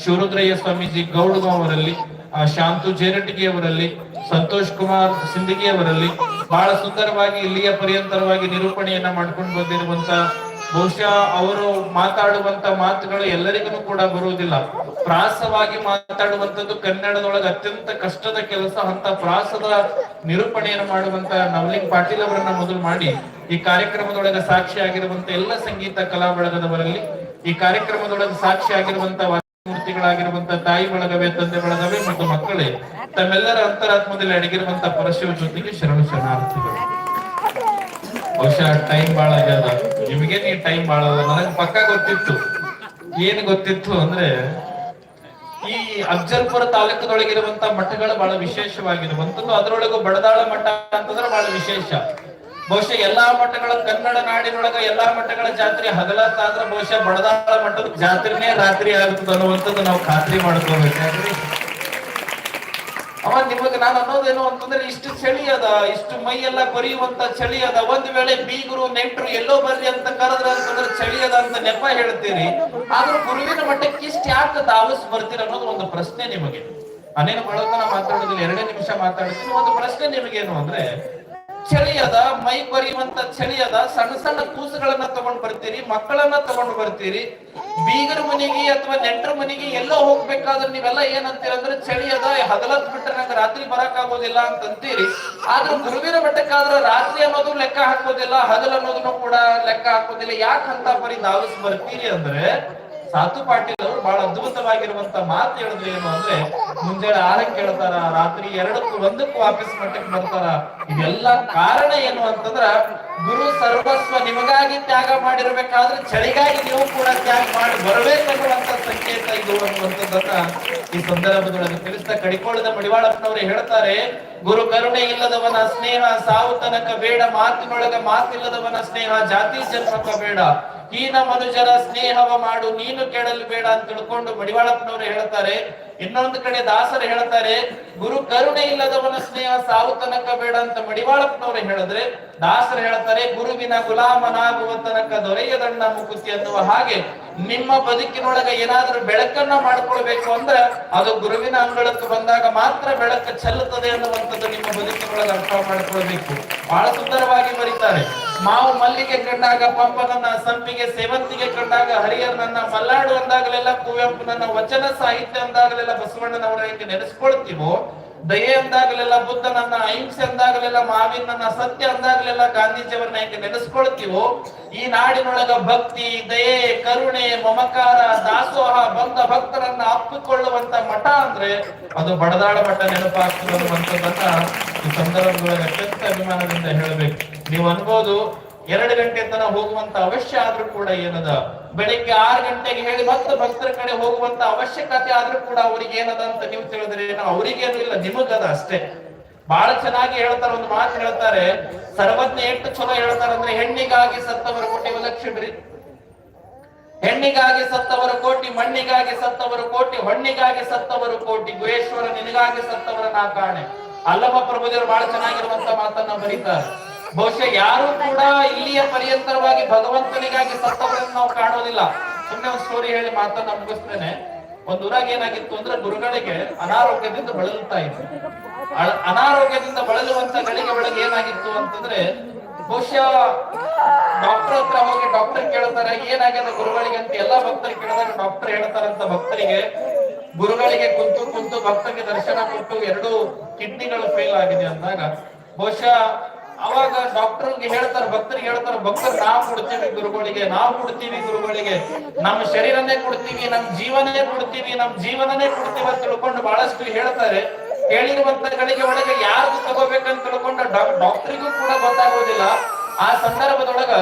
ಶಿವರುದ್ರಯ್ಯ ಸ್ವಾಮೀಜಿ ಆ, ಶಾಂತು ಜೇರಟ್ಟಿಗೆ ಅವರಲ್ಲಿ ಸಂತೋಷ್ ಕುಮಾರ್ ಸಿಂಧಗಿ ಅವರಲ್ಲಿ ಬಹಳ ಸುಂದರವಾಗಿ ಇಲ್ಲಿಯ ಪರ್ಯಂತರವಾಗಿ ನಿರೂಪಣೆಯನ್ನ ಮಾಡ್ಕೊಂಡು ಬಂದಿರುವಂತ ಬಹುಶಃ ಅವರು ಮಾತಾಡುವಂತ ಮಾತುಗಳು ಎಲ್ಲರಿಗೂ ಕೂಡ ಬರುವುದಿಲ್ಲ. ಪ್ರಾಸವಾಗಿ ಮಾತಾಡುವಂತದ್ದು ಕನ್ನಡದೊಳಗೆ ಅತ್ಯಂತ ಕಷ್ಟದ ಕೆಲಸ ಅಂತ ಪ್ರಾಸದ ನಿರೂಪಣೆಯನ್ನು ಮಾಡುವಂತ ನವಲಿಂಗ್ ಪಾಟೀಲ್ ಅವರನ್ನ ಮೊದಲು ಮಾಡಿ ಈ ಕಾರ್ಯಕ್ರಮದೊಳಗೆ ಸಾಕ್ಷಿ ಆಗಿರುವಂತ ಎಲ್ಲ ಸಂಗೀತ ಕಲಾ ಬಳಗದವರಲ್ಲಿ ಈ ಕಾರ್ಯಕ್ರಮದೊಳಗೆ ಸಾಕ್ಷಿ ಆಗಿರುವಂತ ಮೂರ್ತಿಗಳಾಗಿರುವಂತ ತಾಯಿ ಬಳಗವೇ, ತಂದೆ ಬಳಗವೇ ಮತ್ತು ಮಕ್ಕಳೇ, ತಮ್ಮೆಲ್ಲರ ಅಂತರಾತ್ಮದಲ್ಲಿ ಅಡಗಿರುವಂತಹ ಪರಶಿವ ಜೊತೆಗೆ ಶರಣ ಶರಣಾರ್ಥಿಗಳು. ಬಹುಶಃ ಟೈಮ್ ಬಹಳ ಆಗ್ಯದ. ನಿಮಗೆ ನೀ ಟೈಮ್ ಬಹಳ ನನಗ್ ಪಕ್ಕ ಗೊತ್ತಿತ್ತು. ಏನ್ ಗೊತ್ತಿತ್ತು ಅಂದ್ರೆ, ಈ ಅಫ್ಜಲ್ಪುರ ತಾಲೂಕದೊಳಗಿರುವಂತಹ ಮಠಗಳು ಬಹಳ ವಿಶೇಷವಾಗಿರುವಂತದ್ದು ಅದರೊಳಗೂ ಬಡದಾಳ ಮಠ ಅಂತಂದ್ರೆ ಬಹಳ ವಿಶೇಷ. ಬಹುಶಃ ಎಲ್ಲಾ ಮಠಗಳ ಕನ್ನಡ ನಾಡಿನೊಳಗ ಎಲ್ಲಾ ಮಠಗಳ ಜಾತ್ರೆ ಹಗಲತ್ತಾದ್ರ ಬಹುಶಃ ಬಡದಾಳ ಮಠದ ಜಾತ್ರೆನೇ ರಾತ್ರಿ ಆಗುತ್ತದೆ ಅನ್ನುವಂಥದ್ದು ನಾವು ಖಾತ್ರಿ ಮಾಡ್ಕೋಬೇಕು ಯಾಕ್ರಿ ಅವ ನಿಮಗ ನಾನು ಅನ್ನೋದೇನು ಅಂತಂದ್ರೆ ಇಷ್ಟು ಚಳಿ ಅದ, ಇಷ್ಟು ಮೈ ಎಲ್ಲ ಕೊರಿಯುವಂತ ಚಳಿ ಅದ. ಒಂದ್ ವೇಳೆ ಬೀಗರು, ನೆಂಟರು ಎಲ್ಲೋ ಬರ್ರಿ ಅಂತ ಕರೆದ್ರ ಅಂತಂದ್ರೆ ಚಳಿ ಅದ ಅಂತ ನೆಪ ಹೇಳ್ತೀರಿ. ಆದ್ರೂ ಗುರುವಿನ ಮಟ್ಟಕ್ಕೆ ಇಷ್ಟ ಯಾಕೆ ದಾವಸ್ ಬರ್ತೀರ ಅನ್ನೋದು ಒಂದು ಪ್ರಶ್ನೆ ನಿಮಗೆ ಅನೇನು ಬಹಳ ಮಾತಾಡೋದಿಲ್ಲ, ಎರಡೇ ನಿಮಿಷ ಮಾತಾಡ್ತೀನಿ. ಒಂದು ಪ್ರಶ್ನೆ ನಿಮಗೇನು ಅಂದ್ರೆ ಚಳಿ ಅದ ಮೈ ಬರೆಯುವಂತ ಚಳಿಯದ ಸಣ್ಣ ಸಣ್ಣ ಕೂಸುಗಳನ್ನ ತಗೊಂಡ್ ಬರ್ತೀರಿ, ಮಕ್ಕಳನ್ನ ತಗೊಂಡ್ ಬರ್ತೀರಿ. ಬೀಗರ ಮನೆಗೆ ಅಥವಾ ನೆಂಟರ ಮನೆಗೆ ಎಲ್ಲೋ ಹೋಗ್ಬೇಕಾದ್ರೆ ನೀವೆಲ್ಲ ಏನಂತೀರ ಅಂದ್ರೆ ಚಳಿ ಅದ ಹಗಲತ್ ಬಿಟ್ರೆ ನಂಗೆ ರಾತ್ರಿ ಬರಕ್ ಆಗೋದಿಲ್ಲ ಅಂತಂತೀರಿ. ಆದ್ರೆ ಗುರುವಿನ ಬೆಟ್ಟಕ್ಕಾದ್ರೆ ರಾತ್ರಿ ಅನ್ನೋದು ಲೆಕ್ಕ ಹಾಕೋದಿಲ್ಲ, ಹಗಲ್ ಅನ್ನೋದನ್ನು ಕೂಡ ಲೆಕ್ಕ ಹಾಕೋದಿಲ್ಲ. ಯಾಕಂತ ಬರೀ ನಾವು ಬರ್ತೀರಿ ಅಂದ್ರೆ ಸಾತು ಪಾಟೀಲ್ ಅವರು ಬಹಳ ಅದ್ಭುತವಾಗಿರುವಂತ ಮಾತು ಹೇಳಿದ್ರು ಏನು ಅಂದ್ರೆ, ಮುಂಜಾನೆ ಆರಕ್ಕೆ ಕೇಳ್ತಾರ, ರಾತ್ರಿ ಎರಡಕ್ಕೂ ಒಂದಕ್ಕೂ ವಾಪಸ್ ಮಟ್ಟಕ್ಕೆ ಬರ್ತಾರ. ಇದೆಲ್ಲ ಕಾರಣ ಏನು ಅಂತಂದ್ರ, ಗುರು ಸರ್ವಸ್ವ ನಿಮಗಾಗಿ ತ್ಯಾಗ ಮಾಡಿರ್ಬೇಕಾದ್ರೆ ಚಳಿಗಾಗಿ ನೀವು ಕೂಡ ತ್ಯಾಗ ಮಾಡಿ ಬರಬೇಕನ್ನುವಂತ ಸಂಕೇತ ಇದು ಅನ್ನುವಂಥದ್ದನ್ನ ಈ ಸಂದರ್ಭದೊಳಗೆ ತಿಳಿಸ್ತಾ ಕಡಿಕೋಳದ ಮಡಿವಾಳಪ್ಪನವರು ಹೇಳ್ತಾರೆ, ಗುರು ಕರುಣೆ ಇಲ್ಲದವನ ಸ್ನೇಹ ಸಾವು ತನಕ ಬೇಡ, ಮಾತಿನೊಳಗ ಮಾತಿಲ್ಲದವನ ಸ್ನೇಹ ಜಾತಿ ಜನ್ಮಕ ಬೇಡ. ಹೀನ ಮನುಜರ ಸ್ನೇಹವ ಮಾಡು ನೀನು ಕೇಳಲು ಬೇಡ ಅಂತ ತಿಳ್ಕೊಂಡು ಮಡಿವಾಳಪ್ಪನವರು ಹೇಳ್ತಾರೆ ಇನ್ನೊಂದು ಕಡೆ ದಾಸರು ಹೇಳ್ತಾರೆ ಗುರು ಕರುಣೆ ಇಲ್ಲದವನ ಸ್ನೇಹ ಸಾವು ತನಕ ಬೇಡ ಅಂತ ಮಡಿವಾಳಪ್ಪನವರು ಹೇಳಿದ್ರೆ, ದಾಸರು ಹೇಳ್ತಾರೆ ಗುರುವಿನ ಗುಲಾಮನಾಗುವ ತನಕ ದೊರೆಯದಣ್ಣ ಮುಕುತಿ ಅನ್ನುವ ಹಾಗೆ ನಿಮ್ಮ ಬದುಕಿನೊಳಗೆ ಏನಾದ್ರೂ ಬೆಳಕನ್ನ ಮಾಡ್ಕೊಳ್ಬೇಕು ಅಂದ್ರೆ ಅದು ಗುರುವಿನ ಅಂಗಳಕ್ಕೆ ಬಂದಾಗ ಮಾತ್ರ ಬೆಳಕು ಚೆಲ್ಲುತ್ತದೆ ಅನ್ನುವಂಥದ್ದು ನಿಮ್ಮ ಬದುಕಿನೊಳಗೆ ಅರ್ಥ ಮಾಡ್ಕೊಳ್ಬೇಕು. ಬಹಳ ಸುಂದರವಾಗಿ ಬರೀತಾರೆ. ಮಾವು ಮಲ್ಲಿಗೆ ಕಂಡಾಗ ಪಂಪನನ್ನ, ಸಂಪಿಗೆ ಸೇವಂತಿಗೆ ಕಂಡಾಗ ಹರಿಹರನನ್ನ ಮಲ್ಲಾಡು ಅಂದಾಗಲೆಲ್ಲ ಕುವೆಂಪುನನ್ನ, ವಚನ ಸಾಹಿತ್ಯ ಅಂದಾಗಲೆಲ್ಲ ಬಸವಣ್ಣನವರ ಹೆಂಗೆ ನೆನೆಸ್ಕೊಳ್ತೀವೋ? ದಯೆ ಅಂದಾಗಲೆಲ್ಲ ಬುದ್ಧನನ್ನ, ಅಹಿಂಸೆ ಅಂದಾಗಲೆಲ್ಲ ಮಾವಿನನ್ನ, ಸತ್ಯ ಅಂದಾಗಲೆಲ್ಲ ಗಾಂಧೀಜಿಯವರನ್ನ ಹೆಂಗೆ ನೆನೆಸ್ಕೊಳ್ತೀವೋ? ಈ ನಾಡಿನೊಳಗ ಭಕ್ತಿ, ದಯೆ, ಕರುಣೆ, ಮಮಕಾರ, ದಾಸೋಹ, ಬಂದ ಭಕ್ತರನ್ನ ಅಪ್ಪಿಕೊಳ್ಳುವಂತ ಮಠ ಅಂದ್ರೆ ಅದು ಬಡದಾಳ ಮಠ ನೆನಪಾಗ್ತದೆ ಅನ್ನುವಂಥದ್ದನ್ನ ಈ ಸಂದರ್ಭದೊಳಗೆ ಅತ್ಯಂತ ಅಭಿಮಾನದಿಂದ ಹೇಳಬೇಕು. ನೀವು ಅನ್ಬೋದು ಎರಡು ಗಂಟೆ ತನ ಹೋಗುವಂತ ಅವಶ್ಯ ಆದ್ರೂ ಕೂಡ ಏನದ? ಬೆಳಿಗ್ಗೆ ಆರು ಗಂಟೆಗೆ ಹೇಳಿ ಮತ್ತೆ ಭಕ್ತರ ಕಡೆ ಹೋಗುವಂತ ಅವಶ್ಯಕತೆ ಆದ್ರೂ ಕೂಡ ಅವ್ರಿಗೆ ಏನದ ಅಂತ ನೀವು ತಿಳಿದ್ರೆ ಏನೋ ಅವ್ರಿಗೇನು ಇಲ್ಲ ನಿಮಗದ ಅಷ್ಟೇ. ಬಹಳ ಚೆನ್ನಾಗಿ ಹೇಳ್ತಾರೆ, ಒಂದು ಮಾತು ಹೇಳ್ತಾರೆ. ಸರ್ವಜ್ಞ ಎಷ್ಟು ಚಲೋ ಹೇಳ್ತಾರೆ ಅಂದ್ರೆ, ಹೆಣ್ಣಿಗಾಗಿ ಸತ್ತವರ ಕೋಟಿ ಲಕ್ಷ್ಮಿ ಹೆಣ್ಣಿಗಾಗಿ ಸತ್ತವರ ಕೋಟಿ, ಮಣ್ಣಿಗಾಗಿ ಸತ್ತವರ ಕೋಟಿ, ಹೊಣ್ಣಿಗಾಗಿ ಸತ್ತವರು ಕೋಟಿ, ಗುಹೇಶ್ವರ ನಿನಗಾಗಿ ಸತ್ತವರ ನಾ ಕಾಣೆ. ಅಲ್ಲಮ ಪ್ರಭುದೇವರು ಬಹಳ ಚೆನ್ನಾಗಿರುವಂತ ಮಾತನ್ನ ಬರೀತಾರೆ. ಬಹುಶಃ ಯಾರು ಕೂಡ ಇಲ್ಲಿಯ ಪರ್ಯಂತರವಾಗಿ ಭಗವಂತನಿಗಾಗಿ ಸತ್ತವರನ್ನು ನಾವು ಕಾಣೋದಿಲ್ಲ ಸುಮ್ಮನೆ ಒಂದು ಸ್ಟೋರಿ ಹೇಳಿ ಮಾತನ್ನ ಮುಗಿಸ್ತೇನೆ. ಒಂದ್ ಊರಾಗ ಏನಾಗಿತ್ತು ಅಂದ್ರೆ ಗುರುಗಳಿಗೆ ಅನಾರೋಗ್ಯದಿಂದ ಬಳಲುತ್ತಾ ಅ- ಅನಾರೋಗ್ಯದಿಂದ ಬಳಲುವಂತ ಗಳಿಗೆ ಒಳಗೆ ಏನಾಗಿತ್ತು ಅಂತಂದ್ರೆ ಬಹುಶಃ ಡಾಕ್ಟರ್ ಹತ್ರ ಹೋಗಿ ಡಾಕ್ಟರ್ ಕೇಳ್ತಾರೆ, ಏನಾಗಿದೆ ಗುರುಗಳಿಗೆ ಅಂತ ಎಲ್ಲಾ ಭಕ್ತರು ಕೇಳಿದಾಗ ಡಾಕ್ಟರ್ ಹೇಳ್ತಾರಂತ ಭಕ್ತರಿಗೆ, ಗುರುಗಳಿಗೆ ಕುಂತು ಕುಂತು ಭಕ್ತರಿಗೆ ದರ್ಶನ ಕೊಟ್ಟು ಎರಡು ಕಿಡ್ನಿಗಳು ಫೇಲ್ ಆಗಿದೆ ಅಂದಾಗ, ಬಹುಶಃ ಅವಾಗ ಡಾಕ್ಟರ್ಗೆ ಹೇಳ್ತಾರೆ, ಭಕ್ತರಿಗೆ ಹೇಳ್ತಾರೆ ಭಕ್ತರು ನಾವು ಕೊಡ್ತೀವಿ ಗುರುಗಳಿಗೆ, ನಾವು ಕೊಡ್ತೀವಿ ಗುರುಗಳಿಗೆ. ನಮ್ಮ ಶರೀರನೇ ಕೊಡ್ತೀವಿ ನಮ್ ಜೀವನೇ ಕೊಡ್ತೀವಿ ನಮ್ ಜೀವನನೇ ಕೊಡ್ತೀವಿ ಅಂತ ತಿಳ್ಕೊಂಡು ಬಹಳಷ್ಟು ಹೇಳ್ತಾರೆ. ಹೇಳಿರುವಂತ ಗಳಿಗೆ ಒಳಗೆ ಯಾರು ತಗೋಬೇಕಂತ ತಿಳ್ಕೊಂಡ ಡಾಕ್ಟರಿಗೂ ಕೂಡ ಗೊತ್ತಾಗೋದಿಲ್ಲ. ಆ ಸಂದರ್ಭದೊಳಗ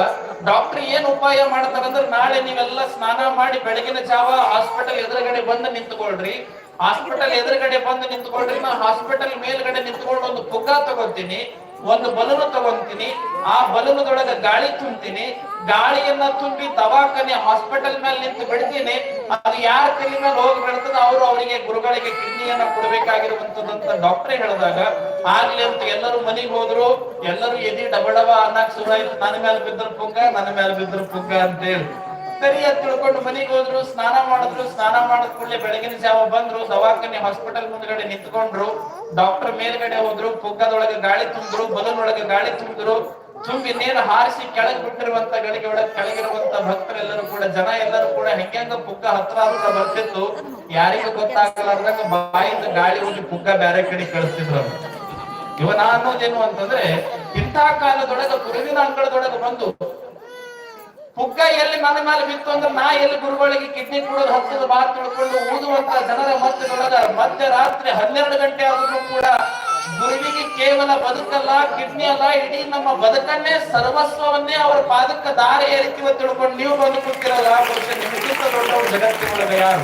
ಡಾಕ್ಟರ್ ಏನ್ ಉಪಾಯ ಮಾಡ್ತಾರಂದ್ರೆ ನಾಳೆ ನೀವೆಲ್ಲ ಸ್ನಾನ ಮಾಡಿ ಬೆಳಗಿನ ಜಾವ ಹಾಸ್ಪಿಟಲ್ ಎದುರುಗಡೆ ಬಂದು ನಿಂತ್ಕೊಳ್ರಿ. ಹಾಸ್ಪಿಟಲ್ ಎದುರುಗಡೆ ಬಂದು ನಿಂತ್ಕೊಳ್ರಿ, ನಾ ಹಾಸ್ಪಿಟಲ್ ಮೇಲ್ಗಡೆ ನಿಂತ್ಕೊಂಡು ಒಂದು ಪುಗ್ಗ ತಗೋತೀನಿ. ಒಂದು ಬಲೂನು ತಗೊಂತೀನಿ, ಆ ಬಲೂನದೊಳಗೆ ಗಾಳಿ ತುಂಬ್ತೀನಿ, ಗಾಳಿಯನ್ನ ತುಂಬಿ ದವಾಖಾನೆ ಹಾಸ್ಪಿಟಲ್ ಮೇಲೆ ನಿಂತು ಬಿಡ್ತೀನಿ. ಅದು ಯಾರ ತಲೆ ಮೇಲೆ ಹೋಗಿ ಬೀಳ್ತದ ಅವರು ಅವರಿಗೆ ಗುರುಗಳಿಗೆ ಕಿಡ್ನಿಯನ್ನ ಕೊಡ್ಬೇಕಾಗಿರುವಂತದಂತ ಡಾಕ್ಟರ್ ಹೇಳಿದಾಗ, ಆಗ್ಲಿ ಅಂತ ಎಲ್ಲರೂ ಮನೆಗೆ ಹೋದ್ರು, ಎಲ್ಲರೂ ಎದಿ ಡಬಡವ ಅನ್ನಕ್ ಸುಳ್ಳ ನನ್ನ ಮೇಲೆ ಬಿದ್ದರು ಪುಂಗ ನನ್ನ ಮೇಲೆ ಬಿದ್ದರು ಪುಂಗ ಅಂತ ಹೇಳಿ ಸರಿ ಅಂತ ತಿಳ್ಕೊಂಡು ಮನೆಗೆ ಹೋದ್ರು, ಸ್ನಾನ ಮಾಡಿದ್ರು, ಸ್ನಾನ ಮಾಡಿದ ಕೂಡಲೇ ಬೆಳಗಿನ ಜಾವ ಬಂದ್ರು, ದವಾಖಾನೆ ಹಾಸ್ಪಿಟಲ್ ಮುಂದ್ಗಡೆ ನಿಂತ್ಕೊಂಡ್ರು. ಡಾಕ್ಟರ್ ಮೇಲ್ಗಡೆ ಹೋದ್ರು ಪುಗ್ಗದೊಳಗೆ ಗಾಳಿ ತುಂಬಿದ್ರು ಬಲೂನ್ ಒಳಗೆ ಗಾಳಿ ತುಂಬಿದ್ರು ತುಂಬಿ ನೇರ ಹಾರಿಸಿ ಕೆಳಗೆ ಬಿಟ್ಟಿರುವಂತ ಗಳಿಗೆ ಒಳಗೆ ಕೆಳಗಿರುವಂತ ಭಕ್ತರೆಲ್ಲರೂ ಕೂಡ, ಜನ ಎಲ್ಲರೂ ಕೂಡ ಹೆಂಗ ಪುಗ್ಗ ಹತ್ರ ಹತ್ರ ಬರ್ತಿತ್ತು. ಯಾರಿಗೂ ಗೊತ್ತಾಗಲಾರ್ದಂಗ ಬಾಯಿಂದ ಗಾಳಿ ಹೋಗಿ ಪುಗ್ಗ ಬೇರೆ ಕಡೆ ಕಳಿಸ್ತಿದ್ರು ಇವ ನಾನು ಅನ್ನೋದೇನು ಅಂತಂದ್ರೆ ಇಂಥ ಕಾಲದೊಳಗ, ಗುರುವಿನ ಅಂಗಳದೊಳಗೆ ಬಂದು ಪುಗ್ಗ ಎಲ್ಲಿ ಮನೆ ಮೇಲೆ ಬಿತ್ತು ಅಂದ್ರೆ ನಾ ಎಲ್ಲಿ ಗುರುಗಳಿಗೆ ಕಿಡ್ನಿ ಕೊಡೋದು ಹತ್ತದ ಮಾತು ತಿಳ್ಕೊಂಡು ಊದುವಂತ ಜನರ ಮಧ್ಯದೊಳಗ ಮಧ್ಯರಾತ್ರಿ ಹನ್ನೆರಡು ಗಂಟೆ ಆದ್ರೂ ಕೂಡ ಗುರುವಿಗೆ ಕೇವಲ ಬದುಕಲ್ಲ, ಕಿಡ್ನಿ ಅಲ್ಲ, ಇಡೀ ನಮ್ಮ ಬದುಕನ್ನೇ ಸರ್ವಸ್ವವನ್ನೇ ಅವರ ಪಾದಕ್ಕೆ ದಾರಿ ಏರಿತೀವ ತಿಳ್ಕೊಂಡು ನೀವು ಬಂದು ಕೂತಿರಲ್ಲ ಪುರುಷ ನಿಮಗಿಂತ ದೊಡ್ಡವರು ಜಗತ್ತಿನೊಳಗೆ ಯಾರು?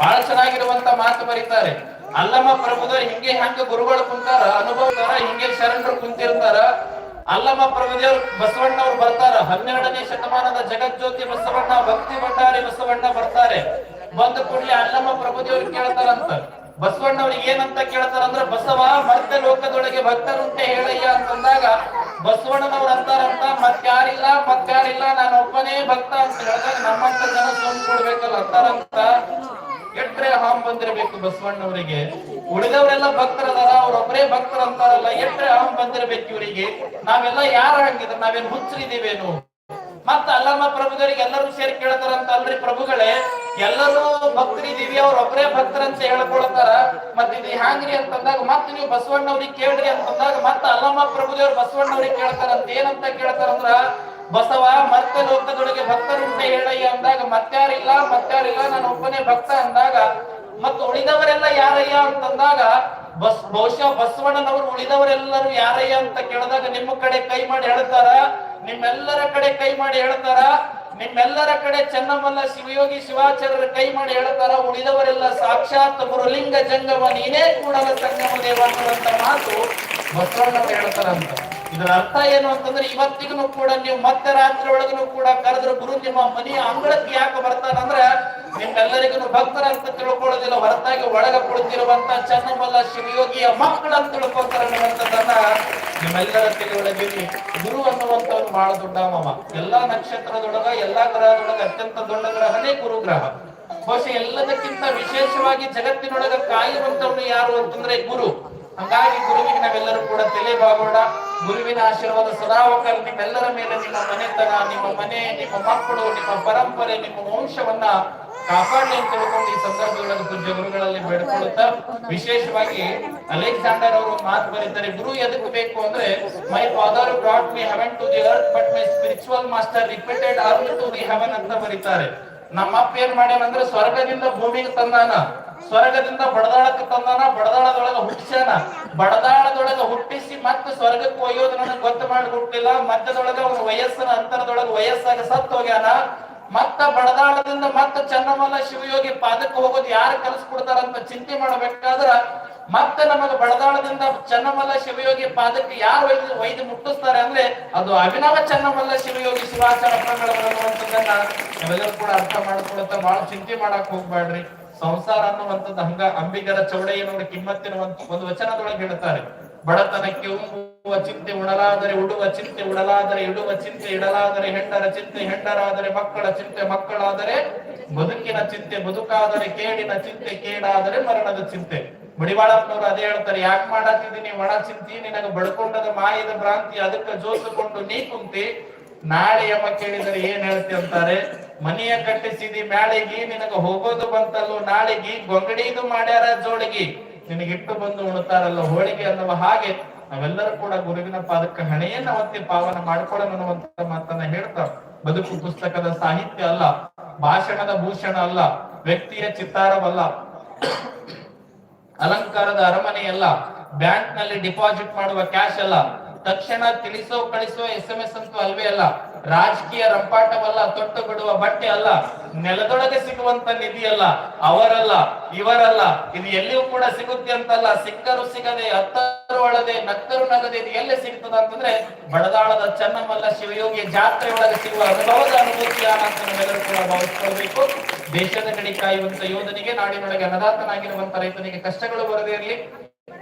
ಬಹಳ ಚೆನ್ನಾಗಿರುವಂತ ಮಾತು ಬರೀತಾರೆ. ಅಲ್ಲಮ್ಮ ಪ್ರಭುದ ಹಿಂಗೆ ಹಂಗ ಗುರುಗಳು ಕುಂತಾರ ಅನುಭವ ಹಿಂಗೆ ಶರಣರು ಕುಂತಿರ್ತಾರ. ಅಲ್ಲಮ್ಮ ಪ್ರಭುದೇವ್ರು ಬಸವಣ್ಣವ್ರು ಬರ್ತಾರ. ಹನ್ನೆರಡನೇ ಶತಮಾನದ ಜಗಜ್ಯೋತಿ ಬಸವಣ್ಣ, ಭಕ್ತಿ ಭಂಡಾರಿ ಬಸವಣ್ಣ ಬರ್ತಾರೆ. ಬಂದ ಕೂಡಲೇ ಅಲ್ಲಮ್ಮ ಪ್ರಭುದೇವ್ರು ಕೇಳ್ತಾರಂತ. ಬಸವಣ್ಣವ್ರಿಗೆ ಏನಂತ ಕೇಳ್ತಾರಂದ್ರ, ಬಸವ, ಮತ್ತೆ ಲೋಕದೊಳಗೆ ಭಕ್ತರುಂಟೆ ಹೇಳಯ್ಯ ಅಂತಂದಾಗ, ಬಸವಣ್ಣನವ್ರು ಅಂತಾರಂತ ಮತ್ತಾರಿಲ್ಲ ಮತ್ತಾರಿಲ್ಲ ನಾನು ಒಬ್ಬನೇ ಭಕ್ತ ಅಂತ ಹೇಳಿದಾಗ ನಮ್ಮಂತ ಜನ ಸೋಮ್ ಕೊಡ್ಬೇಕಲ್ಲ ಅಂತಾರಂತ. ಎಟ್ರೆ ಹಾಂ ಬಂದಿರಬೇಕು ಬಸವಣ್ಣವರಿಗೆ. ಉಳಿದವರೆಲ್ಲ ಅವ್ರೊಬ್ಬರೇ ಭಕ್ತರ ಅಂತಾರಲ್ಲ ಎಟ್ರೆ ಅಹಂ ಬಂದಿರಬೇಕು ಇವರಿಗೆ? ನಾವೆಲ್ಲ ಯಾರ ಹಂಗಿದ್ರೆ? ನಾವೇನ್ ಹುಚ್ಚರಿದೀವೇನು ಮತ್ತ ಅಲ್ಲಮ್ಮ ಪ್ರಭುಗಳಿಗೆ ಎಲ್ಲರೂ ಸೇರಿ ಕೇಳ್ತಾರಂತ ಅಲ್ರಿ ಪ್ರಭುಗಳೇ, ಎಲ್ಲರೂ ಭಕ್ತರಿದೀವಿ ಅವ್ರೊಬ್ಬರೇ ಭಕ್ತರಂತ ಹೇಳ್ಕೊಳ್ತಾರ. ಮತ್ ಇದು ಹ್ಯಾಂಗ್ರಿ ಅಂತಂದಾಗ ಮತ್ತ ನೀವು ಬಸವಣ್ಣವ್ರಿಗೆ ಕೇಳ್ರಿ ಅಂತಂದಾಗ ಮತ್ತ ಅಲ್ಲಮ್ಮ ಪ್ರಭುದೇವ್ರು ಬಸವಣ್ಣವ್ರಿಗೆ ಕೇಳ್ತಾರಂತ ಏನಂತ ಕೇಳ್ತಾರಂದ್ರ, ಬಸವ ಮತ್ತೆ ಲೋಕದೊಳಗೆ ಭಕ್ತರುಂಟೆ ಹೇಳಯ್ಯ ಅಂದಾಗ ಮತ್ತಾರಿಲ್ಲ ಮತ್ತಾರಿಲ್ಲ ನಾನು ಒಬ್ಬನೇ ಭಕ್ತ ಅಂದಾಗ, ಮತ್ತು ಉಳಿದವರೆಲ್ಲ ಯಾರಯ್ಯ ಅಂತಂದಾಗ ಬಸ್ ಬಹುಶಃ ಬಸವಣ್ಣನವರು ಉಳಿದವರೆಲ್ಲರೂ ಯಾರಯ್ಯ ಅಂತ ಕೇಳಿದಾಗ ನಿಮ್ಮ ಕಡೆ ಕೈ ಮಾಡಿ ಹೇಳ್ತಾರ? ನಿಮ್ಮೆಲ್ಲರ ಕಡೆ ಕೈ ಮಾಡಿ ಹೇಳ್ತಾರ? ನಿಮ್ಮೆಲ್ಲರ ಕಡೆ ಚೆನ್ನಮ್ಮಲ್ಲ ಶಿವಯೋಗಿ ಶಿವಾಚಾರ್ಯರ ಕೈ ಮಾಡಿ ಹೇಳ್ತಾರ? ಉಳಿದವರೆಲ್ಲ ಸಾಕ್ಷಾತ್ ಗುರುಲಿಂಗ ಜಂಗಮ ನೀನೇ ಕೂಡ ಸಂಗಮ ದೇವ ಅನ್ನುವಂತ ಮಾತು ಬಸವಣ್ಣ ಹೇಳ್ತಾರಂತ. ಅರ್ಥ ಏನು ಅಂತಂದ್ರೆ ಇವತ್ತಿಗೂ ಕೂಡ ನೀವು ಮತ್ತೆ ರಾತ್ರಿ ಒಳಗೂ ಕೂಡ ಕರೆದ್ರೆ ಗುರು, ನಿಮ್ಮ ಮನೆಯ ಅಂಗಳಕ್ಕೆ ಯಾಕೆ ಬರ್ತಾನಂದ್ರ ನಿಮ್ಮೆಲ್ಲರಿಗೂ ಭಕ್ತರಂತ ತಿಳ್ಕೊಳ್ಳೋದಿಲ್ಲ, ಹೊರತಾಗಿ ಒಳಗ ಕುಳಿತಿರುವಂತ ಚನ್ನಮಲ್ಲ ಶಿವಯೋಗಿಯ ಮಕ್ಕಳಂತ ತಿಳ್ಕೊಳ್ತಾರೆ ಅನ್ನುವಂಥದ್ದನ್ನ ನಿಮ್ಮೆಲ್ಲರ ತಿಳಿಯೊಳಗಿರಲಿ ಗುರು ಅನ್ನುವಂಥವ್ರು ಬಹಳ ದೊಡ್ಡ ಮಾಮ. ಎಲ್ಲಾ ನಕ್ಷತ್ರದೊಳಗ, ಎಲ್ಲಾ ಗ್ರಹದೊಳಗ ಅತ್ಯಂತ ದೊಡ್ಡ ಗ್ರಹನೇ ಗುರು ಗ್ರಹ ಬಹುಶಃ ಎಲ್ಲದಕ್ಕಿಂತ ವಿಶೇಷವಾಗಿ ಜಗತ್ತಿನೊಳಗ ಕಾಯುವಂತವ್ರು ಯಾರು ಅಂತಂದ್ರೆ ಗುರು. ಹಾಗಾಗಿ ಗುರುವಿಗೆ ನಾವೆಲ್ಲರೂ ಕೂಡ ತಲೆ ಬಾಗೋಣ. ಗುರುವಿನ ಆಶೀರ್ವಾದ ಸದಾವಕಾಲ ನಿಮ್ಮೆಲ್ಲರ ಮೇಲೆ ನಿಮ್ಮ ಮನೆತನ ನಿಮ್ಮ ಮನೆ, ನಿಮ್ಮ ಮಕ್ಕಳು, ನಿಮ್ಮ ಪರಂಪರೆ, ನಿಮ್ಮ ವಂಶವನ್ನ ಕಾಪಾಡಲಿ ಅಂತ ತಿಳ್ಕೊಂಡು ಈ ಸಂದರ್ಭದೊಳಗೆ ಪೂಜ್ಯ ಗುರುಗಳಲ್ಲಿ ಬೇಡ್ಕೊಳ್ಳುತ್ತಾ, ವಿಶೇಷವಾಗಿ ಅಲೆಕ್ಸಾಂಡರ್ ಅವರು ಮಾತು ಬರೀತಾರೆ ಗುರು ಎದಕ್ಕೆ ಬೇಕು ಅಂದ್ರೆ my father brought me heaven to the earth but my spiritual master repeated earn to the heaven ಅಂತ ಬರೀತಾರೆ. ನಮ್ಮ ಅಪ್ಪ ಏನ್ ಮಾಡ್ಯಾನಂದ್ರೆ ಸ್ವರ್ಗದಿಂದ ಭೂಮಿಗೆ ತಂದಾನ. ಸ್ವರ್ಗದಿಂದ ಬಡದಾಳಕ್ಕೆ ತಂದಾನ, ಬಡದಾಳದೊಳಗ ಹುಟ್ಟಿಸ್ಯಾನ. ಬಡದಾಳದೊಳಗ ಹುಟ್ಟಿಸಿ ಮತ್ತೆ ಸ್ವರ್ಗಕ್ಕೆ ಒಯ್ಯೋದು ನನಗೆ ಗೊತ್ತು ಮಾಡಿ ಹುಟ್ಟಿಲ್ಲ ಮಧ್ಯದೊಳಗ ಅವನ ವಯಸ್ಸಿನ ಅಂತರದೊಳಗ ವಯಸ್ಸಾಗ ಸತ್ತು ಹೋಗ್ಯಾನ ಮತ್ತ ಬಡದಾಳದಿಂದ ಮತ್ತ ಚನ್ನಮಲ್ಲ ಶಿವಯೋಗಿ ಪಾದಕ್ಕೆ ಹೋಗೋದು ಯಾರು ಕಲಿಸ್ಕೊಡ್ತಾರಂತ ಚಿಂತೆ ಮಾಡಬೇಕಾದ್ರ ಮತ್ತೆ ನಮಗ ಬಡದಾಳದಿಂದ ಚನ್ನಮಲ್ಲ ಶಿವಯೋಗಿ ಪಾದಕ್ಕೆ ಯಾರು ಒಯ್ದು ಒಯ್ದು ಮುಟ್ಟಿಸ್ತಾರೆ ಅಂದ್ರೆ ಅದು ಅಭಿನವ ಚನ್ನಮಲ್ಲ ಶಿವಯೋಗಿ ಶಿವಾಚಾರ ಅನ್ನುವಂಥದ್ದನ್ನ ನಾವೆಲ್ಲರೂ ಕೂಡ ಅರ್ಥ ಮಾಡ್ಕೊಳತ್ತ ಬಹಳ ಚಿಂತೆ ಮಾಡಕ್ ಹೋಗ್ಬೇಡ್ರಿ ಸಂಸಾರ ಅನ್ನುವಂಥದ್ದು ಹಂಗ ಅಂಬಿಗರ ಚೌಡಯ್ಯನವರ ಕಿಮ್ಮತ್ತಿನ ಒಂದು ವಚನದೊಳಗೆ ಹೇಳ್ತಾರೆ. ಬಡತನಕ್ಕೆ ಉಂಬುವ ಚಿಂತೆ ಉಡಲಾದರೆ ಉಡುವ ಚಿಂತೆ ಉಡಲಾದರೆ ಇಡುವ ಚಿಂತೆ ಇಡಲಾದರೆ ಹೆಂಡರ ಚಿಂತೆ ಹೆಂಡರಾದರೆ ಮಕ್ಕಳ ಚಿಂತೆ ಮಕ್ಕಳಾದರೆ ಬದುಕಿನ ಚಿಂತೆ, ಬದುಕಾದರೆ ಕೇಡಿನ ಚಿಂತೆ, ಕೇಡಾದರೆ ಮರಣದ ಚಿಂತೆ. ಬಡಿವಾಳಪ್ಪನವರು ಅದೇ ಹೇಳ್ತಾರೆ, ಯಾಕೆ ಮಾಡತ್ತಿದ್ದೀನಿ ಒಣ ಚಿಂತಿ? ನಿನಗೆ ಬಡ್ಕೊಂಡದ ಮಾಯದ ಭ್ರಾಂತಿ ಅದಕ್ಕೆ ಜೋಸಿಕೊಂಡು ನೀ ಕುಂತಿ. ನಾಳೆ ಎಮ್ಮ ಕೇಳಿದರೆ ಏನ್ ಹೇಳ್ತಿ ಅಂತಾರೆ? ಮನೆಯ ಕಟ್ಟಿಸಿದಿ ಮ್ಯಾಳಿಗಿ, ನಿನಗ ಹೋಗೋದು ಬಂತಲ್ಲೋ ನಾಳೆಗಿ ಗೊಂಗಡಿದು ಮಾಡ್ಯಾರ ಜೋಳಿಗಿ. ನಿನಗಿಟ್ಟು ಬಂದು ಉಣುತ್ತಾರಲ್ಲ ಹೋಳಿಗೆ ಅನ್ನುವ ಹಾಗೆ ನಾವೆಲ್ಲರೂ ಕೂಡ ಗುರುವಿನ ಪಾದಕ್ಕ ಹಣೆಯನ್ನ ಒತ್ತಿ ಪಾವನ ಮಾಡ್ಕೊಳ್ಳೋಣ ಅನ್ನುವಂತ ಮಾತನ್ನ ಹೇಳ್ತಾ ಬದುಕು ಪುಸ್ತಕದ ಸಾಹಿತ್ಯ ಅಲ್ಲ, ಭಾಷಣದ ಭೂಷಣ ಅಲ್ಲ, ವ್ಯಕ್ತಿಯ ಚಿತ್ತಾರವಲ್ಲ, ಅಲಂಕಾರದ ಅರಮನೆಯಲ್ಲ ಬ್ಯಾಂಕ್ನಲ್ಲಿ ಡಿಪಾಸಿಟ್ ಮಾಡುವ ಕ್ಯಾಶ್ ಅಲ್ಲ ತಕ್ಷಣ ತಿಳಿಸೋ, ಕಳಿಸೋ ಎಸ್ ಎಂ ಎಸ್ ಅಂತೂ ಅಲ್ವೇ ಅಲ್ಲ. ರಾಜಕೀಯ ರಂಪಾಟವಲ್ಲ ತೊಟ್ಟು ಬಿಡುವ ಬಟ್ಟೆ ಅಲ್ಲ. ನೆಲದೊಳಗೆ ಸಿಗುವಂತ ನಿಧಿ ಅಲ್ಲ. ಅವರಲ್ಲ, ಇವರಲ್ಲ. ಇದು ಎಲ್ಲಿಯೂ ಕೂಡ ಸಿಗುತ್ತೆ ಅಂತಲ್ಲ. ಸಿಕ್ಕರು ಸಿಗದೆ, ಹತ್ತರು ಒಳದೆ ನಕ್ಕರು ನಗದೆ ಇದು ಎಲ್ಲಿ ಸಿಗ್ತದ ಅಂತಂದ್ರೆ ಬಡದಾಳದ ಚನ್ನಮಲ್ಲ ಶಿವಯೋಗಿ ಜಾತ್ರೆ ಒಳಗೆ ಸಿಗುವ ಅನುಭವದ ಅನುಭೂತಿ ನಾವೆಲ್ಲರೂ ಕೂಡ ಭಾವಿಸ್ಕೊಳ್ಬೇಕು. ದೇಶದ ಗಡಿ ಕಾಯುವಂತ ಯೋಧನಿಗೆ ನಾಡಿನೊಳಗೆ ಅನ್ನದಾತನಾಗಿರುವಂತ ರೈತನಿಗೆ ಕಷ್ಟಗಳು ಬರದೇ ಇರಲಿ.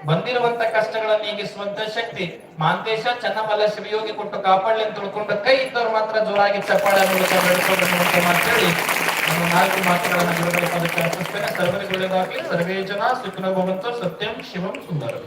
ಬಂದಿರುವಂತ ಕಷ್ಟಗಳನ್ನು ನೀಗಿಸುವಂತ ಶಕ್ತಿ. ಮಾಂತೇಶ ಚನ್ನಮಲ್ಲ ಶಿವಯೋಗಿ ಕೊಟ್ಟು ಕಾಪಾಡಲಿ ಅಂತ ತಿಳ್ಕೊಂಡು ಕೈ ಇದ್ದವ್ರು ಮಾತ್ರ ಜೋರಾಗಿ ಚಪ್ಪಾಳೆ ಮೂಲಕ ಮಾತಾಡಿ ನಾನು ನಾಲ್ಕು ಮಾತುಗಳನ್ನು ಬಿಡುಗಡೆ ಪದಕ್ಕೆ ಸರ್ವರಿಗೂ ಒಳ್ಳೆಯದಾಗಲಿ ಸರ್ವೇ ಜನ ಸುಖಿನೋ ಸತ್ಯಂ ಶಿವಂ ಸುಂದರಂ.